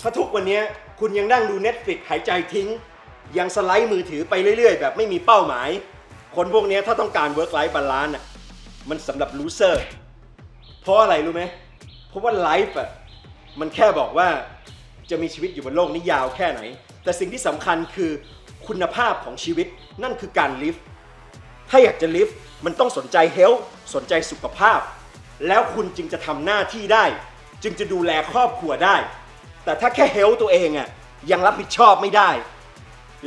ถ้าทุกวันนี้คุณยังนั่งดู Netflix หายใจทิ้ง ยังสไลด์มือถือไปเรื่อย ๆ แบบไม่มีเป้าหมาย คนพวกนี้ถ้าต้องการ work life balance อะมันสำหรับ loser เพราะอะไรรู้ไหมเพราะว่า life อะมันแค่บอกว่าจะมีชีวิตอยู่บนโลกนี้ยาวแค่ไหน แต่สิ่งที่สำคัญคือคุณภาพของชีวิตนั่นคือการ live ถ้าอยากจะ live มันต้องสนใจ health สนใจสุขภาพ แล้วคุณจึงจะทำหน้าที่ได้ จึงจะดูแลครอบครัวได้ แต่ถ้าแค่เฮลตัวเองอะยังรับผิดชอบไม่ได้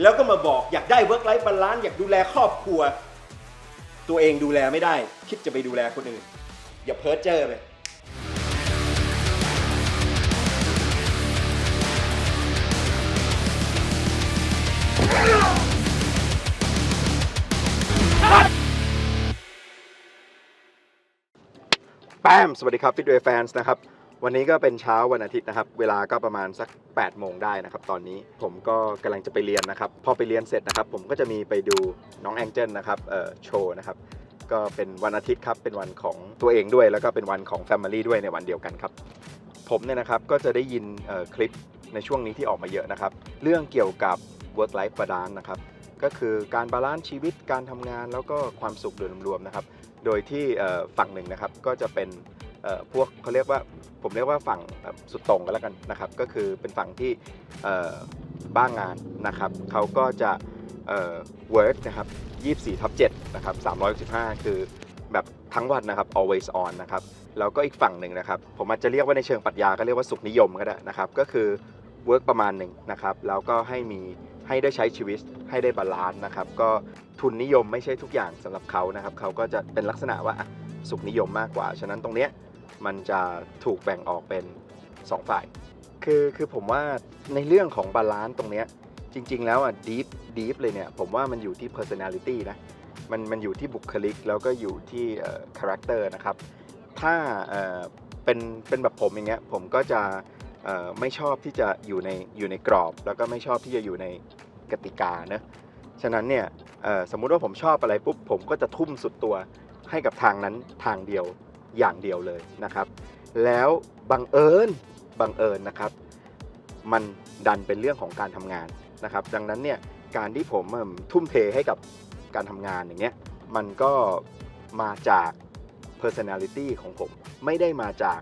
แล้วก็มาบอกอยากได้เวิร์กไลฟ์บาลานซ์อยากดูแลครอบครัว ตัวเองดูแลไม่ได้ คิดจะไปดูแลคนอื่น อย่าเพ้อเจ้อไปแป้มสวัสดีครับฟิตเวย์แฟนส์นะครับ วันนี้ก็เป็นเช้าวันอาทิตย์นะครับ เวลาก็ประมาณสัก8โมงได้นะครับ ตอนนี้ผมก็กำลังจะไปเรียนนะครับ พอไปเรียนเสร็จนะครับ ผมก็จะมีไปดูน้องแองเจิลนะครับเอ่อโชว์นะครับ ก็เป็นวันอาทิตย์ครับ เป็นวันของตัวเองด้วย แล้วก็เป็นวันของ Family ด้วยในวันเดียวกันครับ ผมเนี่ยนะครับก็จะได้ยินเอ่อคลิปในช่วงนี้ที่ออกมาเยอะนะครับ เรื่องเกี่ยวกับ work life balance นะครับ ก็คือการบาลานซ์ชีวิต การทำงานแล้วก็ความสุขโดยรวมๆนะครับ โดยที่ฝั่งหนึ่งนะครับก็จะเป็น พวกเขาเรียกว่าผมเรียกว่าฝั่งสุดตรงกันแล้วกันนะครับ ก็คือเป็นฝั่งที่บ้างงานนะครับเขาก็จะเอ่อ work นะครับ24ทับ7นะครับ365 คือแบบทั้งวันนะครับ always on นะครับแล้วก็อีกฝั่งหนึ่งนะครับ ผมอาจจะเรียกว่าในเชิงปรัชญาก็เรียกว่าสุขนิยมก็ได้นะครับ ก็คือ work ประมาณหนึ่งนะครับแล้วก็ให้มีให้ได้ใช้ชีวิตให้ได้บาลานซ์นะครับ ก็ทุนนิยมไม่ใช่ทุกอย่างสำหรับเขานะครับเขาก็จะเป็นลักษณะว่าสุขนิยมมากกว่า ฉะนั้นตรงเนี้ย มันจะถูกแบ่งออกเป็น 2 ฝ่าย คือคือผมว่าในเรื่องของบาลานซ์ตรงเนี้ยจริง ๆ แล้วอะ deep deep เลยเนี่ย ผมว่ามันอยู่ที่ personality นะมันมันอยู่ที่บุคลิกแล้วก็อยู่ที่เอ่อ character นะครับ ถ้าเออเป็นเป็นแบบผมอย่างเงี้ยผมก็จะเออไม่ชอบที่จะอยู่ในอยู่ในกรอบ แล้วก็ไม่ชอบที่จะอยู่ในกติกานะฉะนั้นเนี่ยสมมุติว่าผมชอบอะไรปุ๊บผมก็จะทุ่มสุดตัวให้กับทางนั้นทางเดียว อย่างเดียวเลยนะครับ แล้วบังเอิญบังเอิญนะครับ มันดันเป็นเรื่องของการทำงานนะครับ ดังนั้นเนี่ยการที่ผมทุ่มเทให้กับการทำงานอย่างเงี้ยมันก็มาจาก personality ของผมไม่ได้มาจาก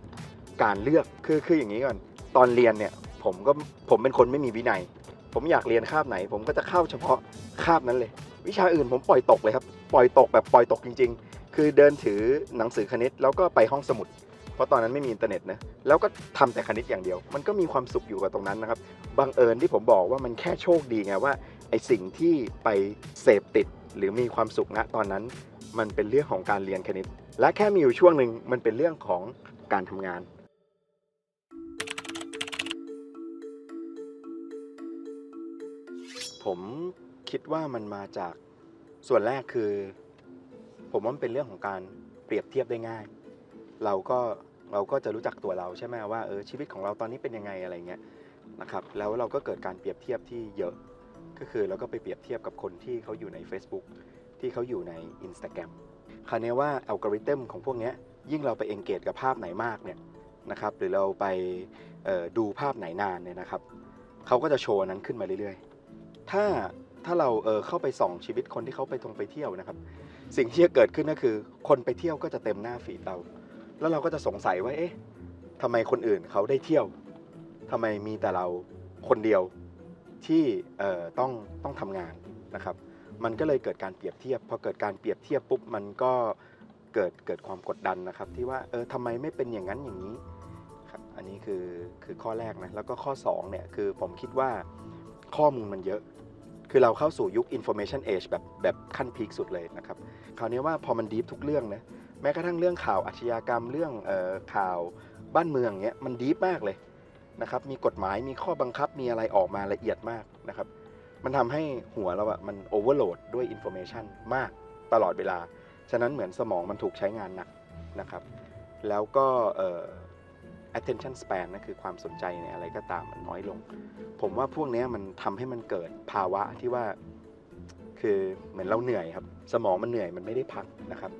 การเลือกคือคืออย่างนี้ก่อนตอนเรียนเนี่ยผมก็ผมเป็นคนไม่มีวินัย ผมอยากเรียนคาบไหน ผมก็จะเข้าเฉพาะคาบนั้นเลย วิชาอื่นผมปล่อยตกเลยครับ ปล่อยตกแบบปล่อยตกจริง ๆ คือเดินถือหนังสือคณิตแล้วก็ไปห้องสมุด เพราะตอนนั้นไม่มีอินเทอร์เน็ตนะแล้วก็ทำแต่คณิตอย่างเดียว มันก็มีความสุขอยู่กับตรงนั้นนะครับบังเอิญที่ผมบอกว่ามันแค่โชคดีไงว่าไอสิ่งที่ไปเสพติดหรือมีความสุขณตอนนั้น มันเป็นเรื่องของการเรียนคณิต และแค่มีอยู่ช่วงหนึ่งมันเป็นเรื่องของการทำงานผมคิดว่ามันมาจากส่วนแรกคือ ผมว่ามันเป็นเรื่องของการเปรียบเทียบได้ง่าย เราก็เราก็จะรู้จักตัวเราใช่ไหมว่าเออชีวิตของเราตอนนี้เป็นยังไงอะไรเงี้ยนะครับแล้วเราก็เกิดการเปรียบเทียบที่เยอะ ก็คือเราก็ไปเปรียบเทียบกับคนที่เขาอยู่ใน Facebook ที่เขาอยู่ใน Instagram คราวนี้ว่าอัลกอริทึมของพวกนี้ยิ่งเราไปเอนเกจกับภาพไหนมากเนี่ยนะครับหรือเราไปออดูภาพไหนนานเนี่ยนะครับเขาก็จะโชว์นนั้นขึ้นมาเรื่อยๆ ถ้าถ้าเราเออเข้าไปส่องชีวิตคนที่เขาไปทงไปเที่ยวนะครับ สิ่งที่จะเกิดขึ้นก็คือ คนไปเที่ยวก็จะเต็มหน้าฟีดเรา แล้วเราก็จะสงสัยว่าเอ๊ะทำไมคนอื่นเขาได้เที่ยวทำไมมีแต่เราคนเดียวที่ต้องต้องทำงานนะครับ มันก็เลยเกิดการเปรียบเทียบพอเกิดการเปรียบเทียบปุ๊บมันก็เกิดเกิดความกดดันนะครับ ที่ว่าเออทำไมไม่เป็นอย่างนั้นอย่างนี้ครับอันนี้คือคือข้อแรกนะแล้วก็ข้อสองเนี่ยคือผมคิดว่าข้อมูลมันเยอะ คือเราเข้าสู่ยุค information age แบบแบบขั้นพีคสุดเลยนะครับ คราวนี้ว่าพอมันดีฟทุกเรื่องนะ แม้กระทั่งเรื่องข่าวอาชญากรรมเรื่องออข่าวบ้านเมืองเงี้ยมันดีฟมากเลยนะครับ มีกฎหมายมีข้อบังคับมีอะไรออกมาละเอียดมากนะครับ มันทำให้หัวเราอะมันโอเวอร์โหลดด้วยอินโฟเมชันมากตลอดเวลา ฉะนั้นเหมือนสมองมันถูกใช้งานหนักนะครับ แล้วก็ attention span นะคือความสนใจในอะไรก็ตามมันน้อยลง ผมว่าพวกนี้มันทำให้มันเกิดภาวะที่ว่า คือเหมือนเราเหนื่อยครับ สมองมันเหนื่อยมันไม่ได้พักนะครับ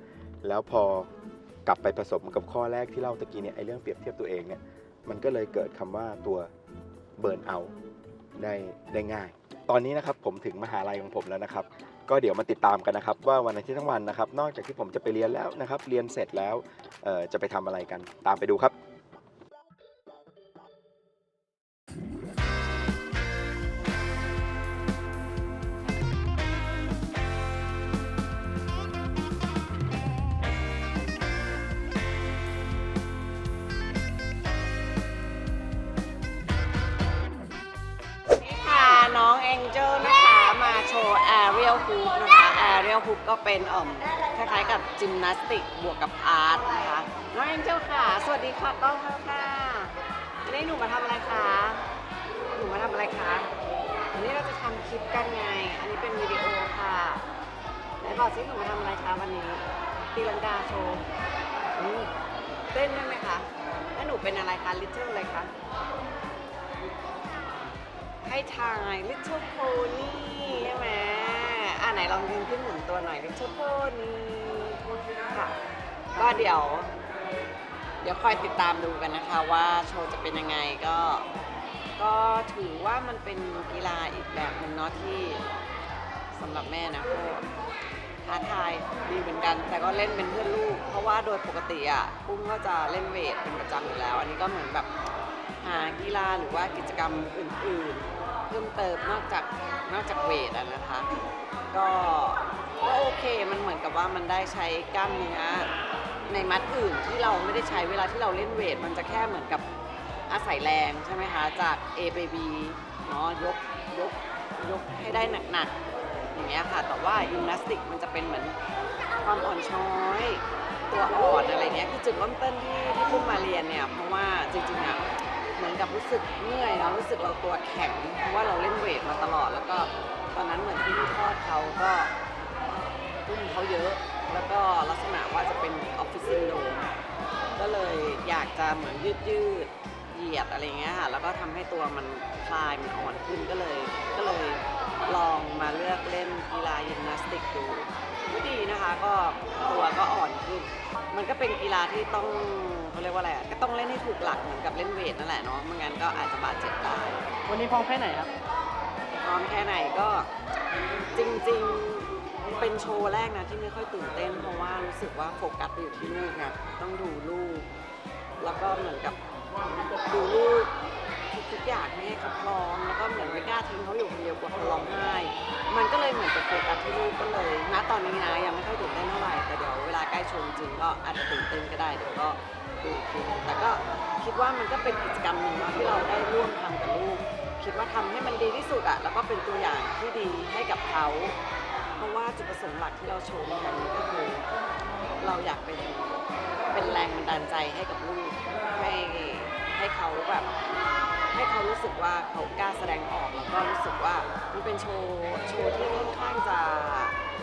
แล้วพอกลับไปผสมกับข้อแรกที่เล่าตะกี้เนี่ยไอ้เรื่องเปรียบเทียบตัวเองเนี่ยมันก็เลยเกิดคำว่าตัวเบิร์นเอาได้ได้ง่าย ตอนนี้นะครับผมถึงมหาลัยของผมแล้วนะครับ ก็เดี๋ยวมาติดตามกันนะครับ ว่าวันอาทิตย์ทั้งวันนะครับ นอกจากที่ผมจะไปเรียนแล้วนะครับ เรียนเสร็จแล้วจะไปทำอะไรกันตามไปดูครับ องเจลนะคะมาโชว์ Aerial Hoop นะคะ Aerial Hoop ก็เป็นเอ่อคล้ายๆกับจิมนาสติกบวกกับอาร์ตนะคะน้องแองเจิลค่ะ สวัสดีค่ะกล้องค่ะค่ะวันนี้หนูมาทำอะไรคะหนูมาทำอะไรคะวันนี้เราจะทำคลิปกันไง อันนี้เป็นวิดีโอค่ะไหนบอกสิหนูมาทำอะไรคะวันนี้ตีลังกาโชว์เต้นได้ไหมคะแล้วหนูเป็นอะไรคะลิเ l ิอะไรคะ ให้ทาย Little Pony ใช่ไหมอ่าไหนลองยืนขึ้นหมุนตัวหน่อย Little Pony ค่ะ ก็เดี๋ยว เดี๋ยวคอยติดตามดูกันนะคะว่าโชว์จะเป็นยังไงก็ ก็ถือว่ามันเป็นกีฬาอีกแบบหนึ่งเนาะที่สำหรับแม่นะก็ท้าทายดีเหมือนกัน แต่ก็เล่นเป็นเพื่อนลูก เพราะว่าโดยปกติอะปุ้มก็จะเล่นเวทเป็นประจำอยู่แล้ว อันนี้ก็เหมือนแบบ หากีฬาหรือว่ากิจกรรมอื่นๆ เพิ่มเติมนอกจากนอกจากเวทอะนะคะ ก็ก็โอเคมันเหมือนกับว่ามันได้ใช้กล้ามเนื้อในมัดอื่นที่เราไม่ได้ใช้เวลาที่เราเล่นเวท มันจะแค่เหมือนกับอาศัยแรงใช่ไหมคะจาก A ไป B เนาะยกยกยกให้ได้หนักๆอย่างเงี้ยค่ะแต่ว่ายิมนาสติกมันจะเป็นเหมือนความอ่อนช้อย ตัวอ่อนอะไรเนี้ยคือจุดเริ่มต้นที่ที่พุ่มมาเรียนเนี่ยเพราะว่าจริงๆอะ เหมือนกับรู้สึกเมื่อยเนาะรู้สึกเราตัวแข็งเพราะว่าเราเล่นเวทมาตลอด แล้วก็ตอนนั้นเหมือนที่พี่ทอดเขาก็พุ่มเขาเยอะ แล้วก็ลักษณะว่าจะเป็นออฟฟิศซินโดมก็เลยอยากจะเหมือนยืดยืดเหยียดอะไรเงี้ยค่ะแล้วก็ทำให้ตัวมันคลายมันอ่อนขึ้นก็เลย ก็เลยลองมาเลือกเล่นกีฬายิมนาสติกดู ดีนะคะ ก็ตัวก็อ่อนขึ้น มันก็เป็นกีฬาที่ต้องเขาเรียกว่าอะไรอะก็ต้องเล่นให้ถูกหลักเหมือนกับเล่นเวทนั่นแหละเนาะไม่งั้นก็อาจจะบาดเจ็บได้วันนี้พร้อมแค่ไหนครับ พร้อมแค่ไหนก็จริงๆเป็นโชว์แรกนะที่ไม่ค่อยตื่นเต้น เพราะว่ารู้สึกว่าโฟกัสไปอยู่ที่ลูกไงต้องดูลูก แล้วก็เหมือนกับดูลูกทุกๆอย่างให้เขาพร้อมแล้วก็เหมือนไม่กล้าทิ้งเขาอยู่คนเดียวกลัวเขาร้องไห้ มันก็เลยเหมือนกับโฟกัสที่ลูกก็เลยณตอนนี้นะยังไม่ค่อยตื่นเต้นเท่าไหร่แต่เดี๋ยวเวลาใกล้ชมจริงก็อาจจะตื่นเต้นก็ได้เดี๋ยวก็ดูอีกทีแต่ก็คิดว่ามันก็เป็นกิจกรรมหนึ่งเนาะที่เราได้ร่วมทำกับลูก คิดว่าทำให้มันดีที่สุดอะแล้วก็เป็นตัวอย่างที่ดีให้กับเขา เพราะว่าจุดประสงค์หลักที่เราโชว์ในครั้งนี้ก็คือ เราอยากเป็นเป็นแรงบันดาลใจให้กับลูกให้ให้เขาแบบ ให้เขารู้สึกว่าเขากล้าแสดงออกแล้วก็รู้สึกว่ามันเป็นโชว์โชว์ที่ค่อนข้างจะ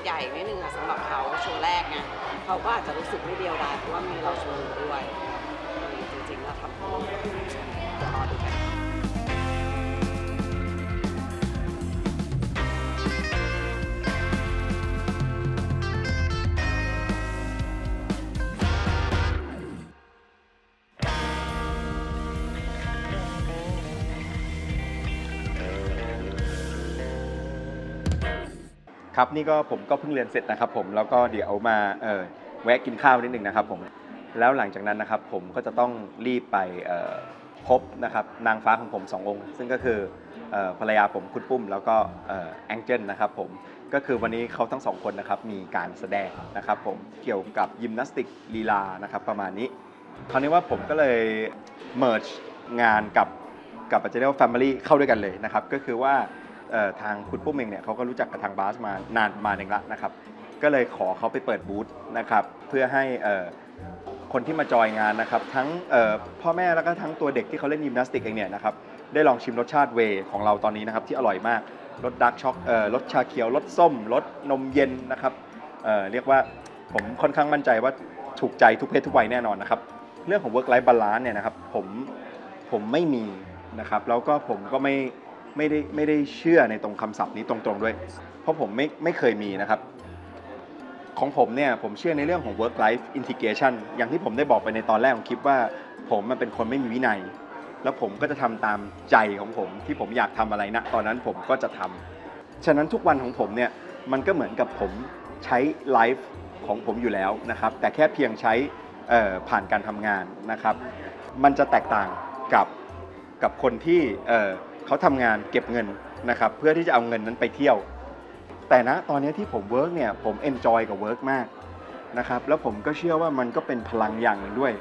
ใหญ่นิดนึงอะสำหรับเขาโชว์แรกไงเขาก็อาจจะรู้สึกไม่เดียวดายเพราะว่ามีเราโชว์ด้วยจริงๆเราทำ ครับนี่ก็ผมก็เพิ่งเรียนเสร็จนะครับผมแล้วก็เดี๋ยวมาเออแวะกินข้าวนิดหนึ่งนะครับผมแล้วหลังจากนั้นนะครับผมก็จะต้องรีบไปเออพบนะครับนางฟ้าของผมสององค์ ซึ่งก็คือภรรยาผมคุณปุ้ม แล้วก็แองเจิลนะครับผมก็คือวันนี้เขาทั้งสองคนนะครับมีการแสดงนะครับผมเกี่ยวกับยิมนาสติกลีลานะครับประมาณนี้คราวนี้ว่าผมก็เลย merge งานกับกับ Channel Family เข้าด้วยกันเลยนะครับก็คือว่า ทางคุณปุ้มเองเนี่ยเขาก็รู้จักกับทางบาสมานานมาหนึ่งล้วนะครับ ก็เลยขอเขาไปเปิดบูธนะครับ เพื่อให้คนที่มาจอยงานนะครับ ทั้งพ่อแม่แล้วก็ทั้งตัวเด็กที่เขาเล่นยิมนาสติกเองเนี่ยนะครับได้ลองชิมรสชาติเวของเราตอนนี้นะครับที่อร่อยมากรสดาร์กช็อกรสชาเขียวรสส้มรสนมเย็นนะครับเเรียกว่าผมค่อนข้างมั่นใจว่าถูกใจทุกเพศทุกวัยแน่นอนนะครับ เรื่องของ work life balance เนี่ยนะครับผมผมไม่มีนะครับแล้วก็ผมก็ไม่ ไม่ได้ไม่ได้เชื่อในตรงคำศัพท์นี้ตรงๆด้วย เพราะผมไม่ไม่เคยมีนะครับ ของผมเนี่ยผมเชื่อในเรื่องของ work life integration อย่างที่ผมได้บอกไปในตอนแรกของคลิปว่า ผมมันเป็นคนไม่มีวินัย แล้วผมก็จะทำตามใจของผมที่ผมอยากทำอะไรนะตอนนั้นผมก็จะทำฉะนั้นทุกวันของผมเนี่ยมันก็เหมือนกับผมใช้ไลฟ์ของผมอยู่แล้วนะครับ แต่แค่เพียงใช้ผ่านการทำงานนะครับ มันจะแตกต่างกับกับคนที่ เขาทำงานเก็บเงินนะครับเพื่อที่จะเอาเงินนั้นไปเที่ยว แต่นะตอนนี้ที่ผมเวิร์กเนี่ยผมเอนจอยกับเวิร์กมากนะครับแล้วผมก็เชื่อว่ามันก็เป็นพลังอย่างหนึ่งด้วย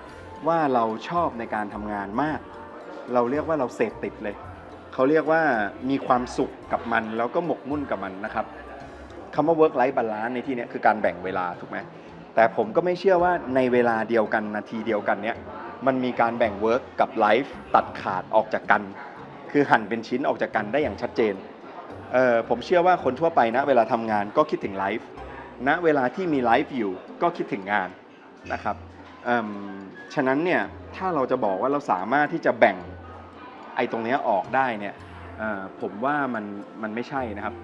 ว่าเราชอบในการทำงานมาก เราเรียกว่าเราเสพติดเลยเขาเรียกว่ามีความสุขกับมันแล้วก็หมกมุ่นกับมันนะครับคำว่า work life balance ในที่นี้คือการแบ่งเวลาถูกไหมแต่ผมก็ไม่เชื่อว่าในเวลาเดียวกันนาทีเดียวกันเนี้ยมันมีการแบ่ง work กับ life ตัดขาดออกจากกัน คือหั่นเป็นชิ้นออกจากกันได้อย่างชัดเจนเออผมเชื่อว่าคนทั่วไปนะเวลาทำงานก็คิดถึงไลฟ์ณเวลาที่มีไลฟ์อยู่ก็คิดถึงงานนะครับฉะนั้นเนี่ยถ้าเราจะบอกว่าเราสามารถที่จะแบ่งไอ้ตรงนี้ออกได้เนี่ยผมว่ามันมันไม่ใช่นะครับ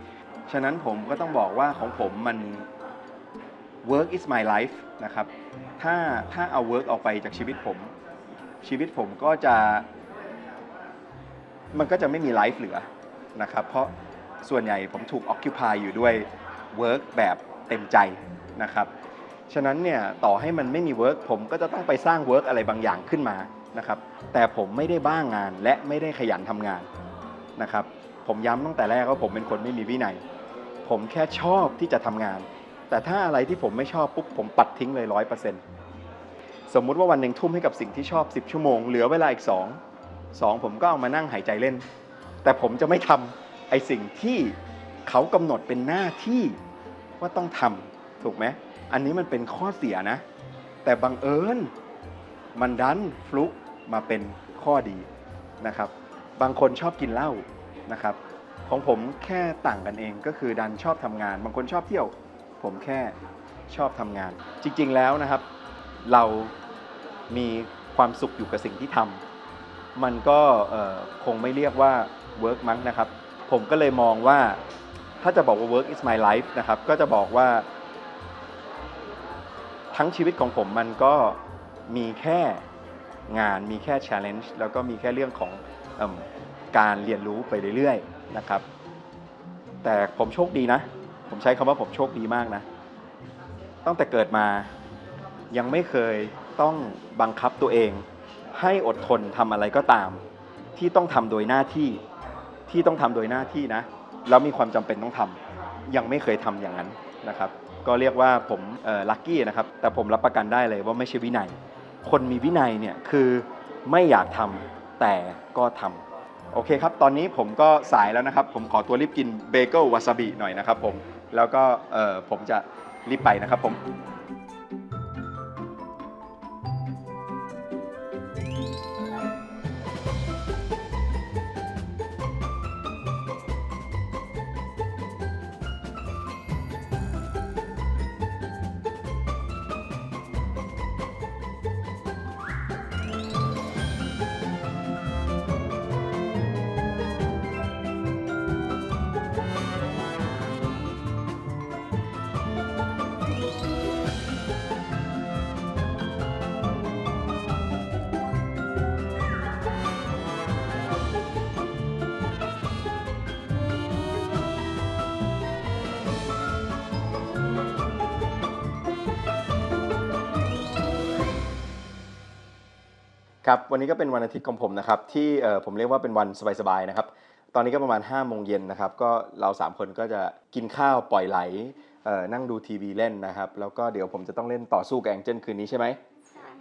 ฉะนั้นผมก็ต้องบอกว่าของผมมัน work is my life นะครับ ถ้าถ้าเอา work ออกไปจากชีวิตผม ชีวิตผมก็จะ มันก็จะไม่มีไลฟ์เหลือนะครับ เพราะส่วนใหญ่ผมถูก occupy อยู่ด้วย work แบบเต็มใจนะครับ ฉะนั้นเนี่ยต่อให้มันไม่มี work ผมก็จะต้องไปสร้าง work อะไรบางอย่างขึ้นมานะครับ แต่ผมไม่ได้บ้างงานและไม่ได้ขยันทำงานนะครับ ผมย้ำตั้งแต่แรกว่าผมเป็นคนไม่มีวินัย ผมแค่ชอบที่จะทำงาน แต่ถ้าอะไรที่ผมไม่ชอบปุ๊บผมปัดทิ้งเลยร้อยเปอร์เซ็นต์สมมุติว่าวันหนึ่งทุ่มให้กับสิ่งที่ชอบ 10 ชั่วโมง เหลือเวลาอีก 2 2ผมก็เอามานั่งหายใจเล่น แต่ผมจะไม่ทำไอสิ่งที่เขากำหนดเป็นหน้าที่ว่าต้องทำถูกไหมอันนี้มันเป็นข้อเสียนะ แต่บังเอิญมันดันฟลุกมาเป็นข้อดีนะครับ บางคนชอบกินเหล้านะครับ ของผมแค่ต่างกันเองก็คือดันชอบทำงาน บางคนชอบเที่ยว ผมแค่ชอบทำงาน จริงๆแล้วนะครับ เรามีความสุขอยู่กับสิ่งที่ทำ มันก็คงไม่เรียกว่า work มั้งนะครับ ผมก็เลยมองว่าถ้าจะบอกว่า work is my life นะครับ ก็จะบอกว่า ทั้งชีวิตของผมมันก็มีแค่งานมีแค่ challenge แล้วก็มีแค่เรื่องของอการเรียนรู้ไปเรื่อยๆนะครับ แต่ผมโชคดีนะ ผมใช้คำว่าผมโชคดีมากนะ ตั้งแต่เกิดมายังไม่เคยต้องบังคับตัวเอง ให้อดทนทำอะไรก็ตาม ที่ต้องทำโดยหน้าที่ที่ต้องทำโดยหน้าที่นะแล้วมีความจำเป็นต้องทำยังไม่เคยทำอย่างนั้นนะครับ ก็เรียกว่าผมลัคกี้นะครับ แต่ผมรับประกันได้เลยว่าไม่ใช่วินัย คนมีวินัยเนี่ยคือไม่อยากทำแต่ก็ทำโอเคครับ ตอนนี้ผมก็สายแล้วนะครับ ผมขอตัวรีบกินเบเกิลวาซาบิหน่อยนะครับผม แล้วก็ผมจะรีบไปนะครับผม ครับวันนี้ก็เป็นวันอาทิตย์ของผมนะครับที่เอ่อผมเรียกว่าเป็นวันสบายๆนะครับตอนนี้ก็ประมาณ5้าโมงเย็นนะครับก็เรา 3 คนก็จะกินข้าวปล่อยไหลเอ่อนั่งดูทีวีเล่นนะครับ แล้วก็เดี๋ยวผมจะต้องเล่นต่อสู้กับแองเจิลคืนนี้ใช่ไหม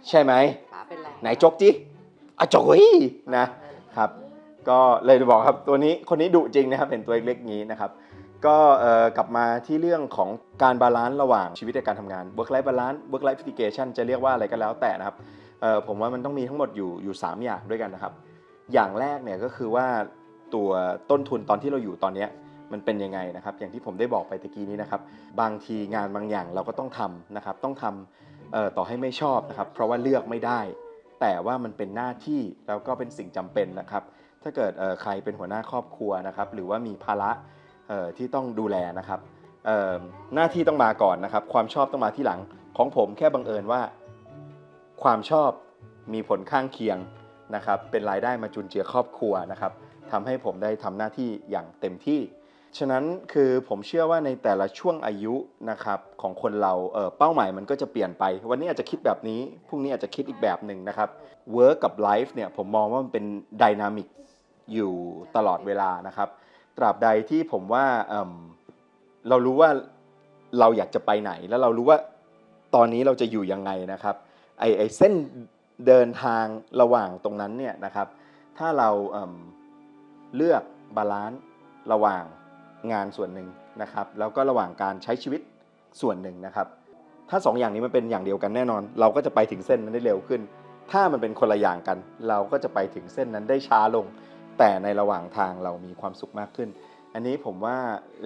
ใช่ไหมป๋าเป็นไรไหนจกจิอะจกยนะครับ ก็เลยจะบอกครับตัวนี้คนนี้ดุจริงนะครับ เห็นตัวเล็กๆนี้นะครับ ก็เอ่อกลับมาที่เรื่องของการบาลานซ์ระหว่างชีวิตกับการทำงาน work life balance work life integration จะเรียกว่าอะไรก็แล้วแต่นะครับเออผมว่ามันต้องมีทั้งหมดอยู่อยู่ 3 อย่างด้วยกันนะครับ อย่างแรกเนี่ยก็คือว่าตัวต้นทุนตอนที่เราอยู่ตอนนี้มันเป็นยังไงนะครับ อย่างที่ผมได้บอกไปตะกี้นี้นะครับ บางทีงานบางอย่างเราก็ต้องทำนะครับ ต้องทำเอ่อต่อให้ไม่ชอบนะครับ เพราะว่าเลือกไม่ได้ แต่ว่ามันเป็นหน้าที่แล้วก็เป็นสิ่งจำเป็นนะครับ ถ้าเกิดเอ่อใครเป็นหัวหน้าครอบครัวนะครับ หรือว่ามีภาระเอ่อที่ต้องดูแลนะครับเอ่อหน้าที่ต้องมาก่อนนะครับ ความชอบต้องมาที่หลังของผมแค่บังเอิญว่า ความชอบมีผลข้างเคียงนะครับ เป็นรายได้มาจุนเจือครอบครัวนะครับทำให้ผมได้ทำหน้าที่อย่างเต็มที่ ฉะนั้นคือผมเชื่อว่าในแต่ละช่วงอายุนะครับของคนเราเเป้าหมายมันก็จะเปลี่ยนไป วันนี้อาจจะคิดแบบนี้ พรุ่งนี้อาจจะคิดอีกแบบหนึ่งนะครับ Work กับ Life เนี่ยผมมองว่ามันเป็นดินามิกอยู่ตลอดเวลานะครับ ตราบใดที่ผมว่าเเรารู้ว่าเราอยากจะไปไหน แล้วเรารู้ว่าตอนนี้เราจะอยู่ยังไงนะครับ ไอไอเส้นเดินทางระหว่างตรงนั้นเนี่ยนะครับ ถ้าเราเเลือกบาลานซ์ระหว่างงานส่วนหนึ่งนะครับ แล้วก็ระหว่างการใช้ชีวิตส่วนหนึ่งนะครับ ถ้าสองอย่างนี้มันเป็นอย่างเดียวกันแน่นอน เราก็จะไปถึงเส้นนั้นได้เร็วขึ้น ถ้ามันเป็นคนละอย่างกัน เราก็จะไปถึงเส้นนั้นได้ช้าลง แต่ในระหว่างทางเรามีความสุขมากขึ้น อันนี้ผมว่า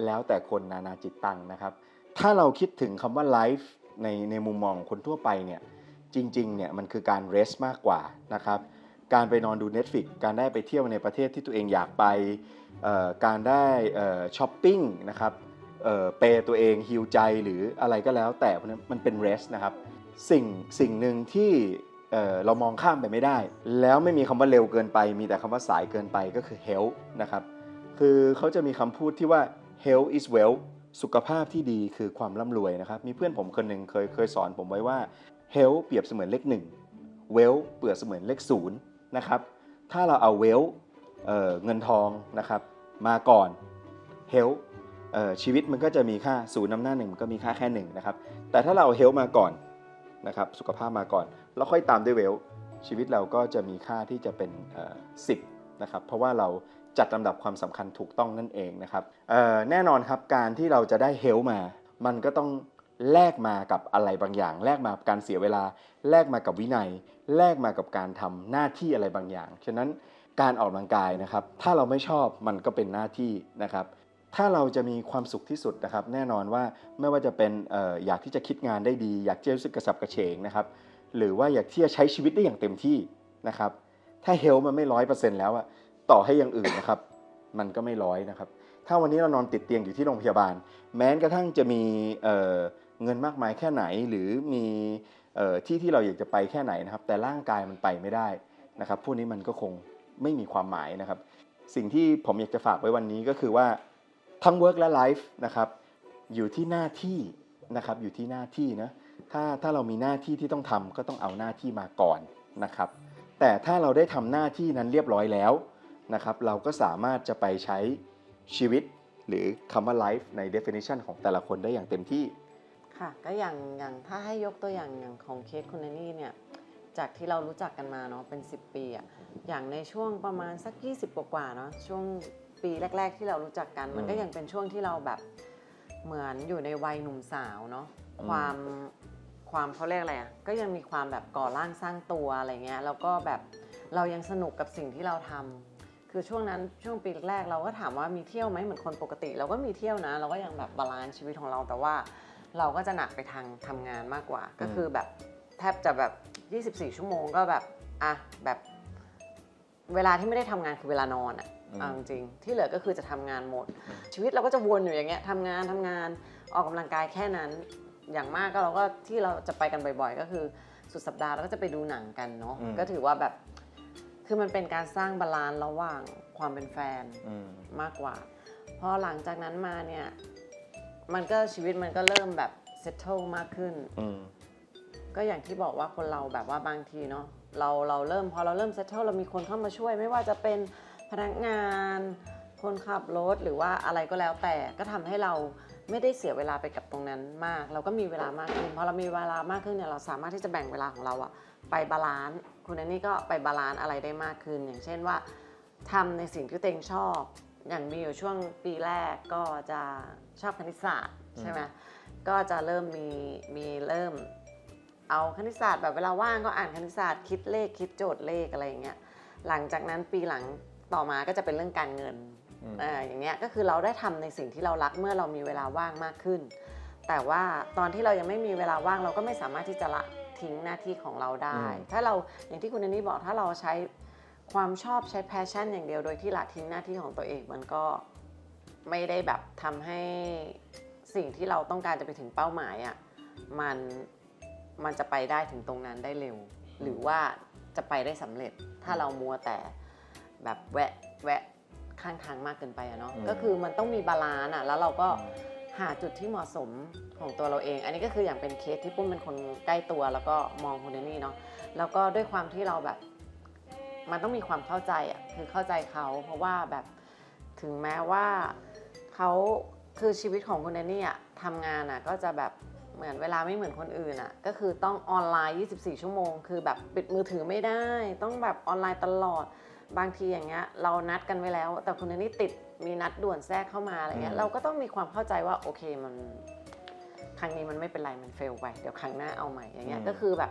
แล้วแต่คนนานาจิตตังนะครับ ถ้าเราคิดถึงคำว่าไลฟ์ในในมุมมองของคนทั่วไปเนี่ย จริงๆเนี่ยมันคือการเรสมากกว่านะครับการไปนอนดู Netflix การได้ไปเที่ยวในประเทศที่ตัวเองอยากไปการได้ช้อปปิ้งนะครับเปย์ตัวเองฮิวใจหรืออะไรก็แล้ว แต่พวกนั้นมันเป็นเรสนะครับสิ่งสิ่งหนึ่งที่เรามองข้ามไปไม่ได้ แล้วไม่มีคำว่าเร็วเกินไป มีแต่คำว่าสายเกินไปก็คือ health นะครับคือเขาจะมีคำพูดที่ว่า health is wealth สุขภาพที่ดีคือความร่ำรวยนะครับ มีเพื่อนผมคนหนึ่งเคยเคยสอนผมไว้ว่า h e l เปรียบเสมือนเลขหนึ่ง wealth เปรียบเสมือนเลขศูนย์นะครับถ้าเราเอา wealth เเงินทองนะครับมาก่อน health เอ่อชีวิตมันก็จะมีค่าศูนย์นำหน้าหนึ่งมันก็มีค่าแค่หนึ่งนะครับแต่ถ้าเราเอา health มาก่อนนะครับสุขภาพมาก่อน แล้วค่อยตามด้วย wealth ชีวิตเราก็จะมีค่าที่จะเป็นสิบนะครับเพราะว่าเราจัดลำดับความสำคัญถูกต้องนั่นเองนะครับแน่นอนครับการที่เราจะได้ health มา มันก็ต้อง แลกมากับอะไรบางอย่าง แลกมากับการเสียเวลา แลกมากับวินัย แลกมากับการทำหน้าที่อะไรบางอย่าง ฉะนั้นการออกกำลังกายนะครับ ถ้าเราไม่ชอบมันก็เป็นหน้าที่นะครับ ถ้าเราจะมีความสุขที่สุดนะครับ แน่นอนว่าไม่ว่าจะเป็นอออยากที่จะคิดงานได้ดี อยากจะรู้สึกกระสับกระเฉงนะครับ หรือว่าอยากที่จะใช้ชีวิตได้อย่างเต็มที่นะครับ ถ้าเฮลมันไม่ร้อยเปอร์เซ็นต์แล้วอะต่อให้อย่างอื่นนะครับ มันก็ไม่ร้อยนะครับ ถ้าวันนี้เรานอนติดเตียงอยู่ที่โรงพยาบาล แม้กระทั่งจะมี เงินมากมายแค่ไหนหรือมีออที่ที่เราอยากจะไปแค่ไหนนะครับ แต่ร่างกายมันไปไม่ได้นะครับพวกนี้มันก็คงไม่มีความหมายนะครับ สิ่งที่ผมอยากจะฝากไว้วันนี้ก็คือว่าทั้ง work และ life นะครับอยู่ที่หน้าที่นะครับอยู่ที่หน้าที่นะถ้าถ้าเรามีหน้าที่ที่ต้องทำก็ต้องเอาหน้าที่มาก่อนนะครับ แต่ถ้าเราได้ทำหน้าที่นั้นเรียบร้อยแล้วนะครับ เราก็สามารถจะไปใช้ชีวิตหรือคำว่า life ใน definition ของแต่ละคนได้อย่างเต็มที่ ค่ะ ก็อย่างอย่างถ้าให้ยกตัวอย่างอย่างของเคสคุณแนนี่เนี่ย จากที่เรารู้จักกันมาเนาะเป็น 10 ปีอะอย่างในช่วงประมาณสัก 20 กว่าๆเนาะช่วงปีแรก ๆ ที่เรารู้จักกัน มันก็อืมยังเป็นช่วงที่เราแบบเหมือนอยู่ในวัยหนุ่มสาวเนาะอืมความความเขาเรียกอะไรอะก็ยังมีความแบบก่อร่างสร้างตัวอะไรเงี้ยแล้วก็แบบเรายังสนุกกับสิ่งที่เราทำคือช่วงนั้นช่วงปีแรกๆเราก็ถามว่ามีเที่ยวไหมเหมือนคนปกติ เราก็มีเที่ยวนะ เราก็ยังแบบบาลานซ์ชีวิตของเราแต่ว่า เราก็จะหนักไปทางทำงานมากกว่า ก็คือแบบแทบจะแบบ 24 ชั่วโมงก็แบบอะแบบเวลาที่ไม่ได้ทำงานคือเวลานอนอะอืมเอาจริงๆที่เหลือก็คือจะทำงานหมด ชีวิตเราก็จะวนอยู่อย่างเงี้ยทำงานทำงานออกกำลังกายแค่นั้น อย่างมากก็เราก็ที่เราจะไปกันบ่อย ๆ ก็คือสุดสัปดาห์เราก็จะไปดูหนังกันเนาะอืมก็ถือว่าแบบคือมันเป็นการสร้างบาลานซ์ระหว่างความเป็นแฟนอืมมากกว่าพอหลังจากนั้นมาเนี่ย มันก็ชีวิตมันก็เริ่มแบบ settle มากขึ้น อืม ก็อย่างที่บอกว่าคนเราแบบว่าบางทีเนาะเราเราเริ่มพอเราเริ่ม settle เรามีคนเข้ามาช่วย ไม่ว่าจะเป็นพนักงาน คนขับรถหรือว่าอะไรก็แล้วแต่ก็ทำให้เราไม่ได้เสียเวลาไปกับตรงนั้นมาก เราก็มีเวลามากขึ้นพอเรามีเวลามากขึ้นเนี่ยเราสามารถที่จะแบ่งเวลาของเราอะไปบาลานซ์คุณอันนี้ก็ไปบาลานซ์อะไรได้มากขึ้น อย่างเช่นว่าทำในสิ่งที่ตัวเองชอบ อย่างมีอยู่ช่วงปีแรกก็จะ ชอบคณิตศาสตร์ใช่ไหมก็จะเริ่มมีมีเริ่ม เอาคณิตศาสตร์แบบเวลาว่างก็อ่านคณิตศาสตร์คิดเลขคิดโจทย์เลขอะไรอย่างเงี้ยหลังจากนั้นปีหลังต่อมาก็จะเป็นเรื่องการเงินอืมเอ่ออย่างเงี้ยก็คือเราได้ทำในสิ่งที่เรารักเมื่อเรามีเวลาว่างมากขึ้น แต่ว่าตอนที่เรายังไม่มีเวลาว่างเราก็ไม่สามารถที่จะละทิ้งหน้าที่ของเราได้ ถ้าเราอย่างที่คุณอันนี่บอกถ้าเราใช้ความชอบใช้แพชชั่นอย่างเดียวโดยที่ละทิ้งหน้าที่ของตัวเองมันก็ ไม่ได้แบบทำให้สิ่งที่เราต้องการจะไปถึงเป้าหมายอะ่ะมันมันจะไปได้ถึงตรงนั้นได้เร็ว หรือว่าจะไปได้สำเร็จถ้าเรามัวแต่แบบแวะแวะข้างทางมากเกินไปอะเนาะอืมก็คือมันต้องมีบาลานซ์อะแล้วเราก็หาจุดที่เหมาะสมของตัวเราเอง อันนี้ก็คืออย่างเป็นเคสที่ปุ้มเป็นคนใกล้ตัว แล้วก็มองคนนี้เนาะแล้วก็ด้วยความที่เราแบบ มันต้องมีความเข้าใจอะคือเข้าใจเขา เพราะว่าแบบถึงแม้ว่า เขาคือชีวิตของคุณแดนนี่อะทำงานอะก็จะแบบเหมือนเวลาไม่เหมือนคนอื่นอะก็คือต้องออนไลน์ 24 ชั่วโมง คือแบบปิดมือถือไม่ได้ ต้องแบบออนไลน์ตลอด บางทีอย่างเงี้ยเรานัดกันไว้แล้ว แต่คุณแดนนี่ติดมีนัดด่วนแทรกเข้ามาอะไรเงี้อืยมเราก็ต้องมีความเข้าใจว่าโอเคมันครั้งนี้มันไม่เป็นไรมันเฟลไปเดี๋ยวครั้งหน้าเอาใหม่อย่างเงี้ยก็คือแบบ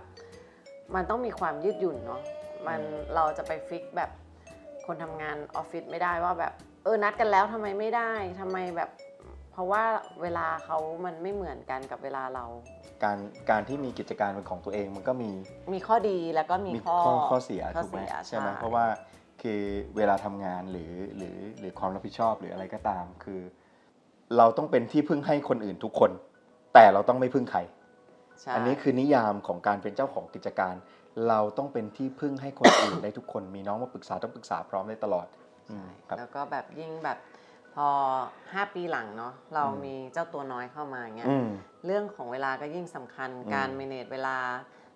มันต้องมีความยืดหยุ่นเนาะมันเราจะไปฟิกแบบคนทำงานออฟฟิศไม่ได้ว่าแบบ เออนัดกันแล้วทำไมไม่ได้ทำไมแบบ เพราะว่าเวลาเขามันไม่เหมือนกันกับเวลาเรา การการที่มีกิจการเป็นของตัวเองมันก็มีมีข้อดีแล้วก็มีข้อข้อข้อเสียข้อถูกไหมเสียใช่ไหมใช่เพราะว่าคือเวลาทำงานหรือหรือหรือความรับผิดชอบหรืออะไรก็ตาม คือ เราต้องเป็นที่พึ่งให้คนอื่นทุกคน แต่เราต้องไม่พึ่งใครใช่อันนี้คือนิยามของการเป็นเจ้าของกิจการ เราต้องเป็นที่พึ่งให้คนอื่นได้ทุกคน มีน้องมาปรึกษาต้องปรึกษาพร้อมได้ตลอด อืมครับ แล้วก็แบบยิ่งแบบพอ 5 ปีหลังเนาะเราอืม มีเจ้าตัวน้อยเข้ามาอย่างเงี้ยอืม เรื่องของเวลาก็ยิ่งสำคัญอืม การ manage เวลา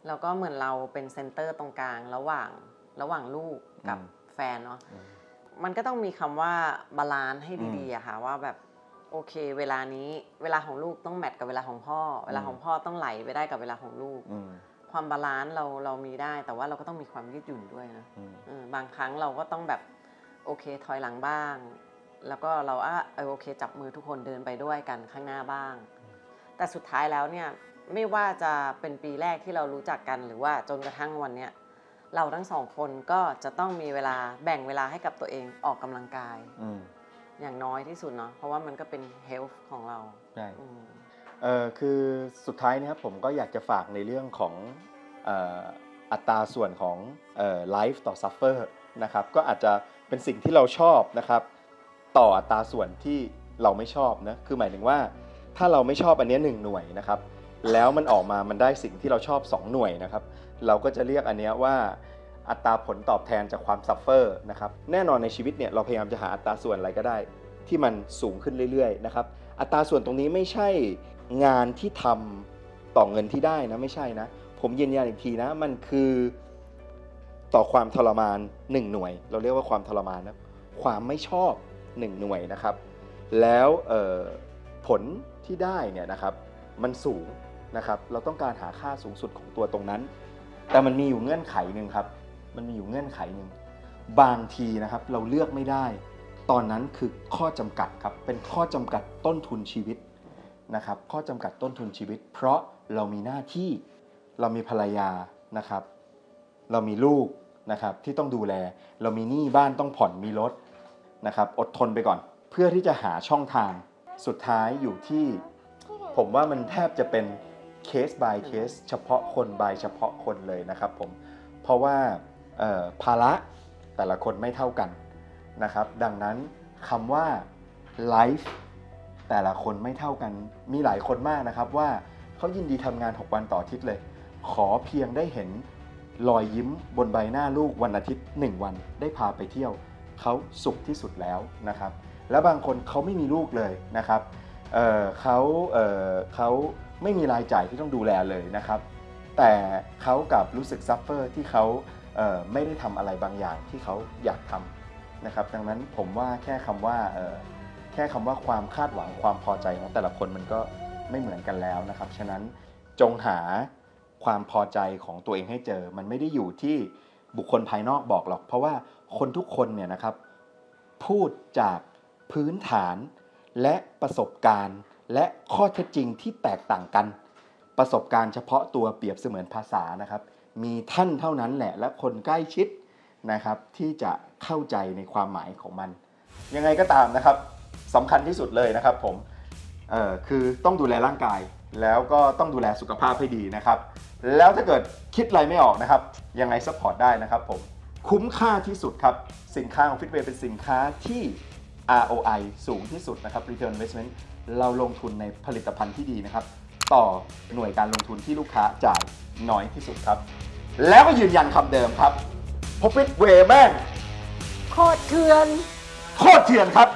แล้วก็เหมือนเราเป็นเซนเตอร์ตรงกลางระหว่างระหว่างลูกกับแฟนเนาะ อืม มันก็ต้องมีคำว่าบาลานซ์ให้ดีๆอะค่ะว่าแบบโอเค เวลานี้เวลาของลูกต้องแมทกับเวลาของพ่อ เวลาของพ่อต้องไหลไปได้กับเวลาของลูก อืมความบาลานซ์เราเรามีได้ แต่ว่าเราก็ต้องมีความยืดหยุ่นด้วยนะอืม เออบางครั้งเราก็ต้องแบบ โอเคถอยหลังบ้าง แล้วก็เราอะเออโอเค จับมือทุกคนเดินไปด้วยกันข้างหน้าบ้าง แต่สุดท้ายแล้วเนี่ยไม่ว่าจะเป็นปีแรกที่เรารู้จักกันหรือว่าจนกระทั่งวันเนี้ยเราทั้งสองคนก็จะต้องมีเวลาแบ่งเวลาให้กับตัวเองออกกำลังกาย อืมอย่างน้อยที่สุดเนาะเพราะว่ามันก็เป็นเฮลท์ของเราใช่ อืม เอ่อคือสุดท้ายนะครับผมก็อยากจะฝากในเรื่องของเอ่ออัตราส่วนของไลฟ์ต่อซัฟเฟอร์นะครับก็อาจจะ เป็นสิ่งที่เราชอบนะครับ ต่ออัตราส่วนที่เราไม่ชอบนะคือหมายถึงว่า ถ้าเราไม่ชอบอันนี้หนึ่งหน่วยนะครับ แล้วมันออกมามันได้สิ่งที่เราชอบ 2 หน่วยนะครับ เราก็จะเรียกอันนี้ว่าอัตราผลตอบแทนจากความซัฟเฟอร์นะครับแน่นอนในชีวิตเนี่ยเราพยายามจะหาอัตราส่วนอะไรก็ได้ ที่มันสูงขึ้นเรื่อยๆนะครับอัตราส่วนตรงนี้ไม่ใช่งานที่ทำต่อเงินที่ได้นะไม่ใช่นะ ผมยืนยันอีกทีนะมันคือ ต่อความทรมาน 1 หน่วย เราเรียกว่าความทรมานนะความไม่ชอบ 1 หน่วยนะครับ แล้วผลที่ได้เนี่ยนะครับมันสูงนะครับ เราต้องการหาค่าสูงสุดของตัวตรงนั้น แต่มันมีอยู่เงื่อนไขหนึ่งครับ มันมีอยู่เงื่อนไขหนึ่งบางทีนะครับเราเลือกไม่ได้ ตอนนั้นคือข้อจำกัดครับเป็นข้อจำกัดต้นทุนชีวิตนะครับ ข้อจำกัดต้นทุนชีวิต เพราะเรามีหน้าที่เรามีภรรยานะครับ เรามีลูก นะครับที่ต้องดูแล เรามีหนี้บ้านต้องผ่อนมีรถนะครับอดทนไปก่อน เพื่อที่จะหาช่องทางสุดท้ายอยู่ที่ ผมว่ามันแทบจะเป็นเคส by เคสเฉพาะคน by เฉพาะคนเลยนะครับผมเพราะว่าภาระแต่ละคนไม่เท่ากันนะครับ ดังนั้นคำว่า life แต่ละคนไม่เท่ากัน มีหลายคนมากนะครับว่าเขายินดีทำงาน 6 วันต่ออาทิตย์เลย ขอเพียงได้เห็น รอยยิ้มบนใบหน้าลูกวันอาทิตย์ 1 วันได้พาไปเที่ยวเขาสุขที่สุดแล้วนะครับ แล้วบางคนเขาไม่มีลูกเลยนะครับเเขาเเขาไม่มีรายจ่ายที่ต้องดูแลเลยนะครับ แต่เขากลับรู้สึกซัฟเฟอร์ที่เขาเไม่ได้ทำอะไรบางอย่างที่เขาอยากทำนะครับ ดังนั้นผมว่าแค่คำว่าแค่คำว่าความคาดหวังความพอใจของแต่ละคนมันก็ไม่เหมือนกันแล้วนะครับ ฉะนั้นจงหา ความพอใจของตัวเองให้เจอ มันไม่ได้อยู่ที่บุคคลภายนอกบอกหรอก เพราะว่าคนทุกคนเนี่ยนะครับพูดจากพื้นฐานและประสบการณ์ และข้อเท็จจริงที่แตกต่างกัน ประสบการณ์เฉพาะตัวเปรียบเสมือนภาษานะครับ มีท่านเท่านั้นแหละและคนใกล้ชิดนะครับ ที่จะเข้าใจในความหมายของมัน ยังไงก็ตามนะครับสำคัญที่สุดเลยนะครับผมเออคือต้องดูแลร่างกาย แล้วก็ต้องดูแลสุขภาพให้ดีนะครับ แล้วถ้าเกิดคิดอะไรไม่ออกนะครับ ยังไงซัพพอร์ตได้นะครับผม คุ้มค่าที่สุดครับ สินค้าของ Fitway เป็นสินค้าที่ ROI สูงที่สุดนะครับ Return Investment เราลงทุนในผลิตภัณฑ์ที่ดีนะครับ ต่อหน่วยการลงทุนที่ลูกค้าจ่ายน้อยที่สุดครับ แล้วก็ยืนยันคำเดิมครับพอฟิตเวย์แม่งโคตรเถื่อน โคตรเถื่อนครับ